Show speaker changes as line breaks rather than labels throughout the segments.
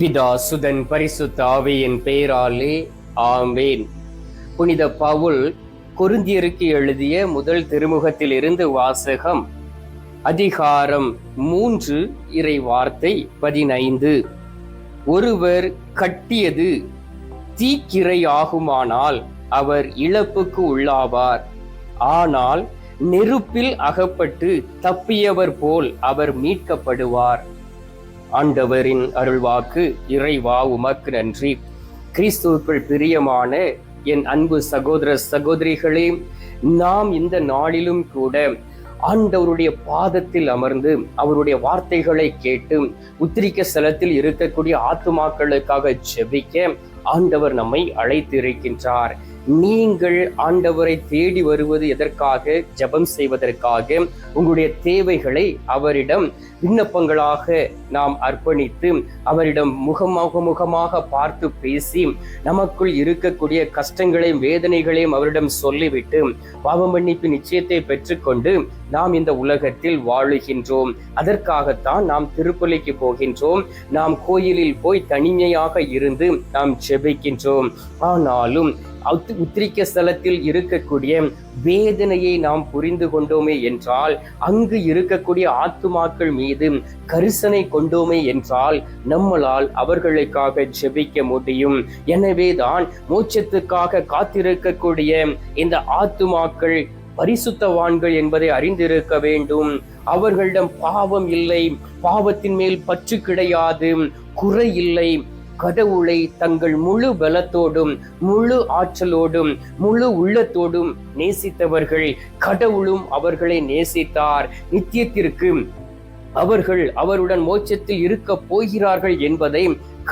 பிதா சுதன் பரிசுத்த ஆவியின் பெயராலே ஆமேன். புனித பவுல் கொருந்தியருக்கு எழுதிய முதல் திருமுகத்திலிருந்து வாசகம் அதிகாரம் மூன்று இறை வார்த்தை பதினைந்து. ஒருவர் கட்டியது தீக்கிரை ஆகுமானால் அவர் இழப்புக்கு உள்ளாவார். ஆனால் நெருப்பில் அகப்பட்டு தப்பியவர் போல் அவர் மீட்கப்படுவார். ஆண்டவரின் அருள்வாக்கு இறைவா உமக்கு நன்றி. கிறிஸ்துவுக்குள் பிரியமான என் அன்பு சகோதர சகோதரிகளே நாம் இந்த நாளிலும் கூட ஆண்டவருடைய பாதத்தில் அமர்ந்து அவருடைய வார்த்தைகளை கேட்டு உத்திரிக்க ஸ்தலத்தில் இருக்கக்கூடிய ஆத்துமாக்களுக்காக ஜெபிக்க ஆண்டவர் நம்மை அழைத்திருக்கின்றார். நீங்கள் ஆண்டவரை தேடி வருவது எதற்காக? ஜெபம் செய்வதற்காக. உங்களுடைய தேவைகளை அவரிடம் விண்ணப்பங்களாக நாம் அர்ப்பணித்து அவரிடம் முகமாக முகமாக பார்த்து பேசி நமக்குள் இருக்கக்கூடிய கஷ்டங்களையும் வேதனைகளையும் அவரிடம் சொல்லிவிட்டு பாவ மன்னிப்பு நிச்சயத்தை பெற்றுக்கொண்டு நாம் இந்த உலகத்தில் வாழுகின்றோம். அதற்காகத்தான் நாம் திருப்பலிக்கு போகின்றோம். நாம் கோயிலில் போய் தனிமையாக இருந்து நாம் ஜெபிக்கின்றோம். ஆனாலும் உத்திரிக்க ஸ்தலத்தில் இருக்கக்கூடிய வேதனையை நாம் புரிந்து கொண்டோமே என்றால் அங்கு இருக்கக்கூடிய ஆத்துமாக்கள் மீது கரிசனை கொண்டோமே என்றால் நம்மளால் அவர்களுக்காக ஜெபிக்க முடியும். எனவேதான் மோட்சத்துக்காக காத்திருக்கக்கூடிய இந்த ஆத்துமாக்கள் பரிசுத்தவான்கள் என்பதை அறிந்திருக்க வேண்டும். அவர்களிடம் பாவம் இல்லை பாவத்தின் மேல் பற்று கிடையாது குறை இல்லை கடவுளை தங்கள் முழு பலத்தோடும் முழு ஆற்றலோடும் முழு உள்ளத்தோடும் நேசித்தவர்கள் கடவுளும் அவர்களை நேசித்தார். நித்தியத்திற்கு அவர்கள் அவருடன் மோட்சத்தில் இருக்க போகிறார்கள் என்பதை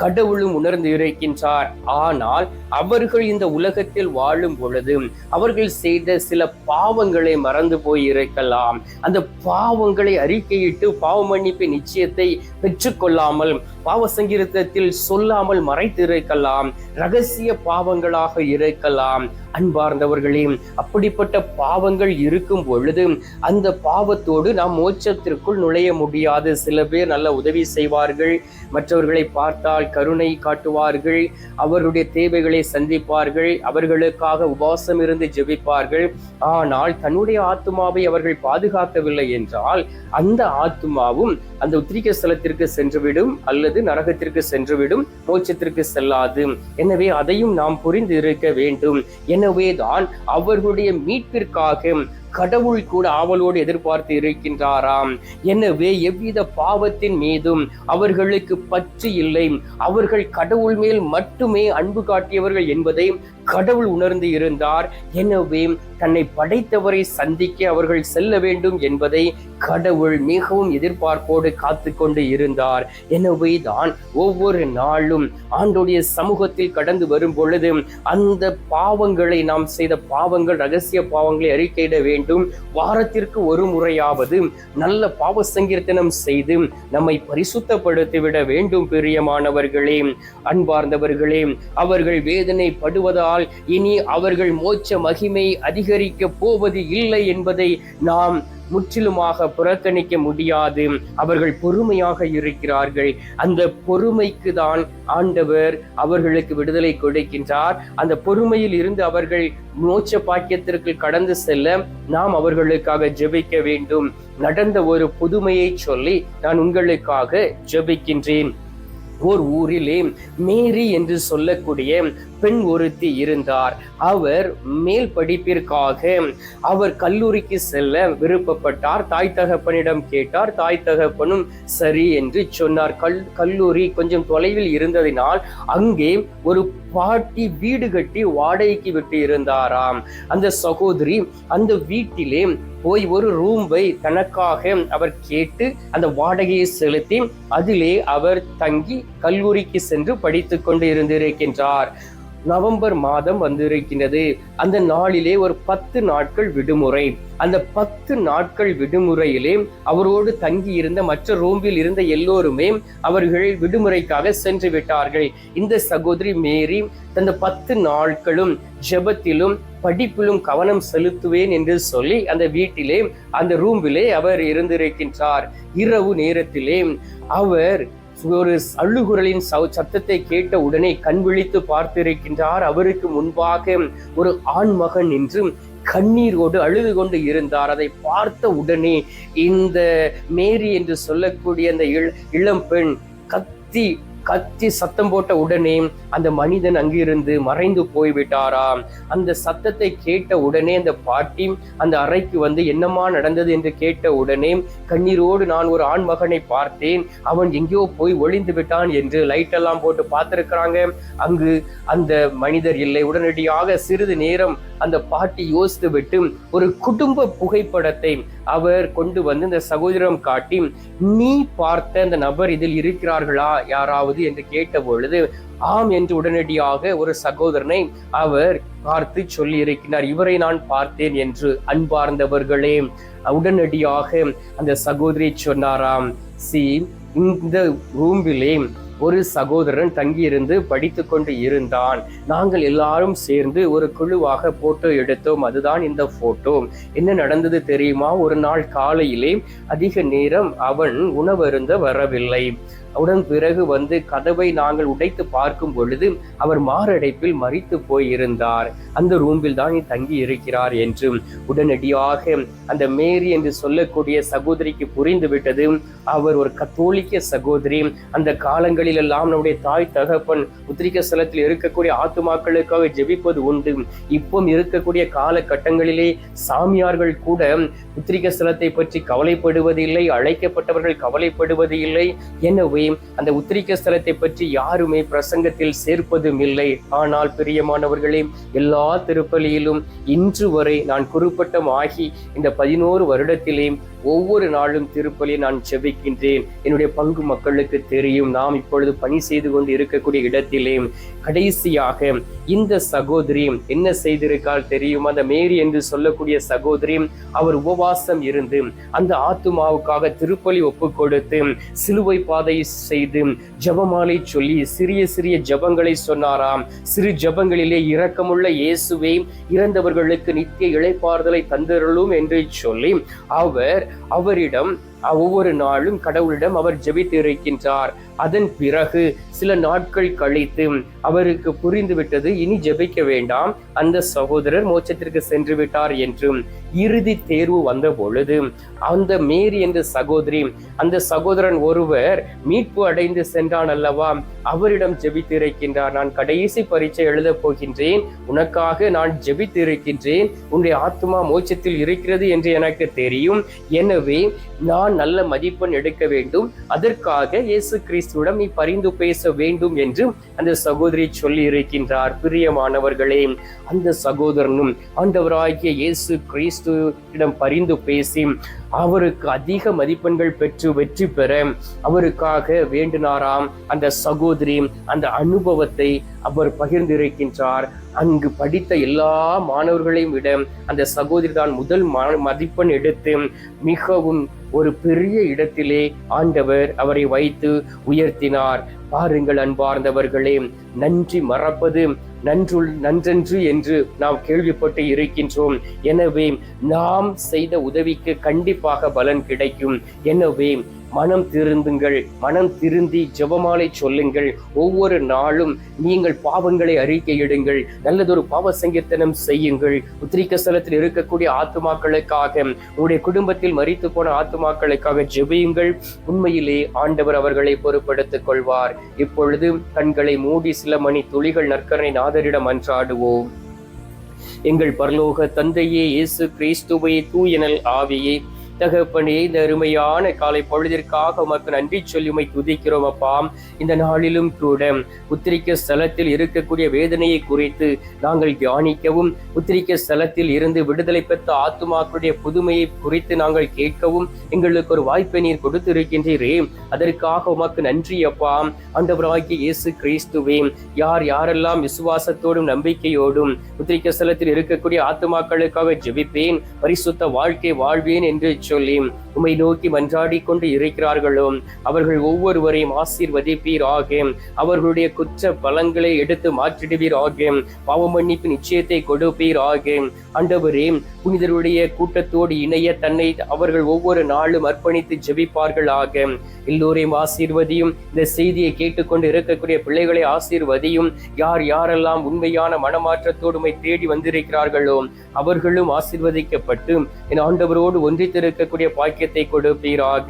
கடவுளும் உணர்ந்து இருக்கின்றார் ஆனால் அவர்கள் இந்த உலகத்தில் வாழும் பொழுது அவர்கள் செய்த சில பாவங்களை மறந்து போய் இருக்கலாம் அந்த பாவங்களை அறிக்கையிட்டு பாவ மன்னிப்பு நிச்சயத்தை பெற்றுக்கொள்ளாமல் பாவ சங்கீதத்தில் சொல்லாமல் மறைத்திருக்கலாம். ரகசிய பாவங்களாக இருக்கலாம். அன்பார்ந்தவர்களே அப்படிப்பட்ட பாவங்கள் இருக்கும் பொழுது அந்த பாவத்தோடு நாம் மோட்சத்திற்குள் நுழைய முடியாது. சில பேர் நல்ல உதவி செய்வார்கள் மற்றவர்களை பார்த்தால் கருணை காட்டுவார்கள் அவருடைய தேவைகளை சந்திப்பார்கள் அவர்களுக்காக உபாசம் இருந்து ஜெபிப்பார்கள். ஆனால் தன்னுடைய ஆத்மாவை அவர்கள் பாதுகாக்கவில்லை என்றால் அந்த ஆத்மாவும் அந்த உத்திரிக்க ஸ்தலத்திற்கு சென்றுவிடும் அல்லது நரகத்திற்கு சென்றுவிடும் மோட்சத்திற்கு செல்லாது. எனவே அதையும் நாம் புரிந்து இருக்க வேண்டும். எனவேதான் அவர்களுடைய மீட்பிற்காக கடவுள் கூட ஆவலோடு எதிர்பார்த்து இருக்கின்றாராம். எனவே எவ்வித பாவத்தின் மீதும் அவர்களுக்கு பற்று இல்லை. அவர்கள் கடவுள் மேல் மட்டுமே அன்பு காட்டியவர்கள் என்பதை கடவுள் உணர்ந்து இருந்தார். எனவே தன்னை படைத்தவரை சந்திக்க அவர்கள் செல்ல வேண்டும் என்பதை கடவுள் மிகவும் எதிர்பார்ப்போடு காத்து கொண்டு இருந்தார். எனவே தான் ஒவ்வொரு நாளும் ஆண்டோடைய சமூகத்தில் கடந்து வரும் பொழுது அந்த பாவங்களை நாம் செய்த பாவங்கள் ரகசிய பாவங்களை அறிக்கையிட வேண்டும். வாரத்திற்கு ஒரு முறையாவது நல்ல பாவ சங்கீர்த்தனம் செய்து நம்மை பரிசுத்தப்படுத்திவிட வேண்டும் பிரியமானவர்களே. அன்பார்ந்தவர்களே அவர்கள் வேதனைப்படுவதால் இனி அவர்கள் மோட்ச மகிமை அதிகரிக்கப் போவது இல்லை என்பதை நாம் முற்றிலுமாக புறக்கணிக்க முடியாது. அவர்கள் பொறுமையாக இருக்கிறார்கள். அந்த பொறுமைக்கு தான் ஆண்டவர் அவர்களுக்கு விடுதலை கொடுக்கின்றார். அந்த பொறுமையில் இருந்து அவர்கள் மோட்ச பாக்கியத்திற்கு கடந்து செல்ல நாம் அவர்களுக்காக ஜெபிக்க வேண்டும். நடந்த ஒரு புதுமையை சொல்லி நான் உங்களுக்காக ஜெபிக்கின்றேன். ஓர் ஊரிலே மேரி என்று சொல்லக்கூடிய பெண் ஒருத்தி இருந்தார். அவர் மேல் படிப்பிற்காக அவர் கல்லூரிக்கு செல்ல விருப்பப்பட்டார். தாய் தகப்பனிடம் கேட்டார். தாய் தகப்பனும் சரி என்று சொன்னார். கல் கல்லூரி கொஞ்சம் தொலைவில் இருந்ததினால் அங்கே ஒரு பாட்டி வீடு கட்டி வாடகைக்கு விட்டு இருந்தாராம். அந்த சகோதரி அந்த வீட்டிலே போய் ஒரு ரூம்பை தனக்காக அவர் கேட்டு அந்த வாடகையை செலுத்தி அதிலே அவர் தங்கி கல்லூரிக்கு சென்று படித்துக் கொண்டு இருந்திருக்கின்றார். நவம்பர் மாதம் வந்திருக்கின்றது. அந்த நாளிலே ஒரு பத்து நாட்கள் விடுமுறை. அந்த பத்து நாட்கள் விடுமுறையிலே அவரோடு தங்கி இருந்த மற்ற ரூமில் இருந்த எல்லோருமே அவர்கள் விடுமுறைக்காக சென்று விட்டார்கள். இந்த சகோதரி மேரி தந்த பத்து நாட்களும் ஜெபத்திலும் படிப்பிலும் கவனம் செலுத்துவேன் என்று சொல்லி அந்த வீட்டிலே அந்த ரூமிலே அவர் இருந்திருக்கின்றார். இரவு நேரத்திலே அவர் ஒரு அழுகுரலின் சவு- சத்தத்தை கேட்ட உடனே கண் விழித்து பார்த்திருக்கின்றார். அவருக்கு முன்பாக ஒரு ஆண் மகன் கண்ணீரோடு அழுது கொண்டு இருந்தார். அதை பார்த்த உடனே இந்த மேரி என்று சொல்லக்கூடிய அந்த இள- இளம் பெண் கத்தி கத்தி சத்தம் போட்ட உடனே அந்த மனிதன் அங்கிருந்து மறைந்து போய்விட்டாராம். அந்த சத்தத்தை கேட்ட உடனே அந்த பாட்டி அந்த அறைக்கு வந்து என்னமா நடந்தது? என்று கேட்ட உடனே கண்ணீரோடு நான் ஒரு ஆண் மகனை பார்த்தேன். அவன் எங்கேயோ போய் ஒளிந்து விட்டான் என்று லைட் எல்லாம் போட்டு பார்த்திருக்கிறாங்க. அங்கு அந்த மனிதர் இல்லை. உடனடியாக சிறிது நேரம் அந்த பாட்டி யோசித்து விட்டு ஒரு குடும்ப புகைப்படத்தை அவர் கொண்டு வந்து இந்த சகோதரம் காட்டி நீ பார்த்த அந்த நபர் இதில் இருக்கிறார்களா? யாராவது? என்று கேட்ட பொழுது ஆம் என்று உடனடியாக ஒரு சகோதரனை அவர் பார்த்து சொல்லி இருக்கிறார் இவரை நான் பார்த்தேன் என்று. அன்பார்ந்தவர்களே உடனடியாக அந்த சகோதரி சொன்னாராம் சி இந்த ரூம்பிலே ஒரு சகோதரன் தங்கியிருந்து படித்து கொண்டு இருந்தான். நாங்கள் எல்லாரும் சேர்ந்து ஒரு குழுவாக போட்டோ எடுத்தோம். அதுதான் இந்த போட்டோ என்ன நடந்தது தெரியுமா? ஒரு நாள் காலையிலே அதிக நேரம் அவன் உணவருந்த வரவில்லை. உடன் பிறகு வந்து கதவை நாங்கள் உடைத்து பார்க்கும் பொழுது அவர் மாரடைப்பில் மறித்து போயிருந்தார். அந்த ரூம்பில் தான் தங்கி இருக்கிறார் என்றும் உடனடியாக அந்த மேரி என்று சொல்லக்கூடிய சகோதரிக்கு புரிந்து விட்டது அவர் ஒரு கத்தோலிக்க சகோதரி. அந்த காலங்களில் எல்லாம் நம்முடைய தாய் தகப்பன் உத்திரிக்க ஸ்தலத்தில் இருக்கக்கூடிய ஆத்துமாக்களுக்காக ஜெபிப்பது உண்டு. இப்போ இருக்கக்கூடிய காலகட்டங்களிலே சாமியார்கள் கூட உத்திரிக்க ஸ்தலத்தை பற்றி கவலைப்படுவதில்லை அழைக்கப்பட்டவர்கள் கவலைப்படுவது இல்லை எனவே அந்த உத்திரிக்க ஸ்தலத்தை பற்றி யாருமே பிரசங்கத்தில் சேர்ப்பதும் இல்லை. ஆனால் பிரியமானவர்களே எல்லா திருப்பலியிலும் இன்று வரை நான் குறுப்பட்டம் ஆகி இந்த பதினோரு வருடத்திலே ஒவ்வொரு நாளும் திருப்பலி நான் செவிக்கின்றேன் என்னுடைய பங்கு மக்களுக்கு தெரியும். நாம் இப்பொழுது பணி செய்து கொண்டு இருக்கக்கூடிய இடத்திலே கடைசியாக இந்த சகோதரி என்ன செய்திருக்கால் தெரியும்? அந்த மேரி என்று சொல்லக்கூடிய சகோதரி அவர் உபவாசம் இருந்து அந்த ஆத்துமாவுக்காக திருப்பலி ஒப்பு கொடுத்து சிலுவை பாதை செய்து ஜபமாலை சொல்லி சிறிய சிறிய ஜபங்களை சொன்னாராம். சிறு ஜபங்களிலே இரக்கமுள்ள இயேசுவே இறந்தவர்களுக்கு நித்திய இழைப்பாறுதலை தந்தருளும் என்று சொல்லி அவர் அவரிடம் ஒவ்வொரு நாளும் கடவுளிடம் அவர் ஜெபித்து இருக்கின்றார் அதன் பிறகு சில நாட்கள் கழித்து அவருக்கு புரிந்துவிட்டது இனி ஜெபிக்க வேண்டாம் அந்த சகோதரர் மோட்சத்திற்கு சென்று விட்டார் என்றும் இறுதி தேர்வு வந்த பொழுது அந்த மேரி என்ற சகோதரி அந்த சகோதரன் ஒருவர் மீட்பு அடைந்து சென்றான் அல்லவா? அவரிடம் ஜெபித்து இருக்கின்றார் நான் கடைசி பரீட்சை எழுதப் போகின்றேன் உனக்காக நான் ஜெபித்து இருக்கின்றேன் உன்னுடைய ஆத்மா மோட்சத்தில் இருக்கிறது என்று எனக்கு தெரியும். எனவே நான் நல்ல மதிப்பெண் எடுக்க வேண்டும். அதற்காக இயேசு கிறிஸ்துவிடம் நீ பரிந்து பேச வேண்டும் என்று அந்த சகோதரி சொல்லி இருக்கின்றார் பிரியமானவர்களே அந்த சகோதரனும் ஆண்டவராகிய இயேசு கிறிஸ்துவிடம் பரிந்து பேசி அவருக்கு அதிக மதிப்பெண்கள் பெற்று வெற்றி பெற அவருக்காக வேண்டினாராம். அந்த சகோதரி அந்த அனுபவத்தை அவர் பகிர்ந்திருக்கின்றார். அங்கு படித்த எல்லா மாணவர்களையும் விட அந்த சகோதரி தான் முதல் மதிப்பெண் எடுத்து மிகவும் ஒரு பெரிய இடத்திலே ஆண்டவர் அவரை வைத்து உயர்த்தினார். பாருங்கள் அன்பார்ந்தவர்களே நன்றி மறப்பது நன்றுள் நன்றன்று என்று நாம் கேள்விப்பட்டு இருக்கின்றோம். எனவே நாம் செய்த உதவிக்கு கண்டிப்பாக பலன் கிடைக்கும். எனவே மனம் திருந்துங்கள் மனம் திருந்தி ஜெபமாலை சொல்லுங்கள். ஒவ்வொரு நாளும் நீங்கள் பாவங்களை அறிக்கையிடுங்கள். நல்லதொரு பாவ சங்கீர்த்தனம் செய்யுங்கள். உத்திரிக்க ஸ்தலத்தில் இருக்கக்கூடிய ஆத்துமாக்களுக்காக உங்களுடைய குடும்பத்தில் மறித்து போன ஆத்துமாக்களுக்காக ஜெபியுங்கள். உண்மையிலே ஆண்டவர் அவர்களை பொறுப்படுத்திக் கொள்வார். இப்பொழுது கண்களை மூடி சில மணி துளிகள் நற்கரணை நாதரிடம் அன்றாடுவோம். எங்கள் பரலோக தந்தையே இயேசு கிறிஸ்துவை தூயனல் ஆவியே தகப்பனே இந்த அருமையான காலை பொழுதிற்காக உமக்கு நன்றி சொல்லி உமை துதிக்கிறோம் அப்பா. இந்த நாளிலும் கூட உத்திரிக்க ஸ்தலத்தில் இருக்கக்கூடிய வேதனையை குறித்து நாங்கள் தியானிக்கவும் உத்திரிக்க ஸ்தலத்தில் இருந்து விடுதலை பெற்ற ஆத்துமாக்களுடைய புதுமையை குறித்து நாங்கள் கேட்கவும் எங்களுக்கு ஒரு வாய்ப்பை நீர் கொடுத்திருக்கின்றீரே. அதற்காக உமக்கு நன்றி அப்பா. ஆண்டவராகிய இயேசு கிறிஸ்துவே யார் யாரெல்லாம் விசுவாசத்தோடும் நம்பிக்கையோடும் உத்திரிக்க ஸ்தலத்தில் இருக்கக்கூடிய ஆத்துமாக்களுக்காக ஜெபிப்பேன் பரிசுத்த வாழ்க்கை வாழ்வேன் என்று சொல்லி உம்மை நோக்கி மன்றாடி கொண்டு இருக்கிறார்களோ அவர்கள் ஒவ்வொருவரையும் ஆசீர்வதிப்பீராக. அவர்களுடைய குற்ற பலங்களை எடுத்து மாற்றிடுவீராக. பாவ மன்னிப்பு நிச்சயத்தை கொடுப்பீராக. ஆண்டவரே புனிதருடைய கூட்டத்தோடு இணைய தன்னை அவர்கள் ஒவ்வொரு நாளும் அர்ப்பணித்து ஜெபிப்பார்களாக. எல்லோரையும் ஆசீர்வதியும் இந்த செய்தியை கேட்டுக்கொண்டு இருக்கக்கூடிய பிள்ளைகளை ஆசீர்வதியும். யார் யாரெல்லாம் உண்மையான மனமாற்றத்தோடு உம்மை தேடி வந்திருக்கிறார்களோ அவர்களும் ஆசீர்வதிக்கப்பட்டு என் ஆண்டவரோடு ஒன்றித்திருக்க இருக்கக்கூடிய பாக்கியத்தை கொடுப்பீராக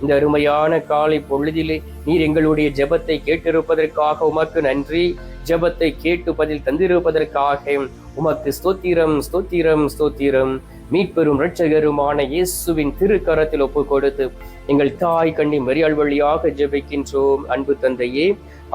இந்த அருமையான காலை பொழுதிலே நீர் எங்களுடைய ஜெபத்தை கேட்டிருப்பதற்காக உமக்கு நன்றி. ஜெபத்தை கேட்டு பதில் தந்திருப்பதற்காக உமக்கு ஸ்தோத்திரம் ஸ்தோத்திரம் ஸ்தோத்திரம். மீட்பெரும் இரட்சகருமான இயேசுவின் திருக்கரத்தில் ஒப்பு கொடுத்து எங்கள் தாய் கண்ணி மரியாள் வழியாக ஜெபிக்கின்றோம். அன்பு தந்தையே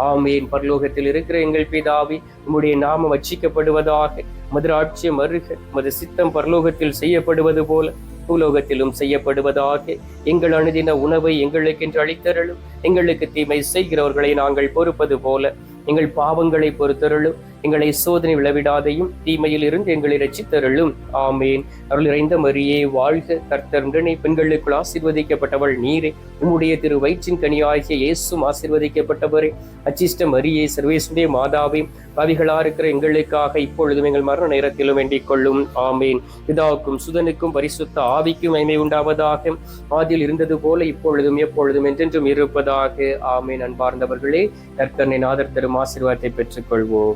ஆமேன். பரலோகத்தில் இருக்கிற எங்கள் பிதாவி உம்முடைய நாமம் வச்சிக்கப்படுவதாக மதுராட்சியம் அருக மது சித்தம் பரலோகத்தில் செய்யப்படுவது போல பூலோகத்திலும் செய்யப்படுவதாக எங்கள் அணுதின உணவை எங்களுக்கென்று அளித்தருளும். எங்களுக்கு தீமை செய்கிறவர்களை நாங்கள் பொறுப்பது போல எங்கள் பாவங்களை பொறுத்தருளும். எங்களை சோதனை விளவிடாதையும் தீமையில் இருந்து எங்களை ரச்சித்தருளும் ஆமேன். அருள் இறைந்த மரியே வாழ்க கர்த்தர். உடனே பெண்களுக்குள் ஆசிர்வதிக்கப்பட்டவள் நீரே. உம்முடைய திரு வயிற்றின் கனியாகிய இயேசும் ஆசிர்வதிக்கப்பட்டவரே. அச்சிஷ்ட மரியே சர்வேசுடைய மாதாவே பாவிகளா இருக்கிற எங்களுக்காக இப்பொழுதும் எங்கள் மரண நேரத்திலும் வேண்டிக் கொள்ளும். ஆமேன். பிதாவுக்கும் சுதனுக்கும் பரிசுத்த ஆவிக்கும் மைமை உண்டாவதாக. ஆதியில் இருந்தது போல இப்பொழுதும் எப்பொழுதும் என்றென்றும் இருப்பதாக. ஆமேன். அன்பார்ந்தவர்களே கர்த்தனை நாதர் தரும் ஆசீர்வாதத்தை பெற்றுக்கொள்வோம்.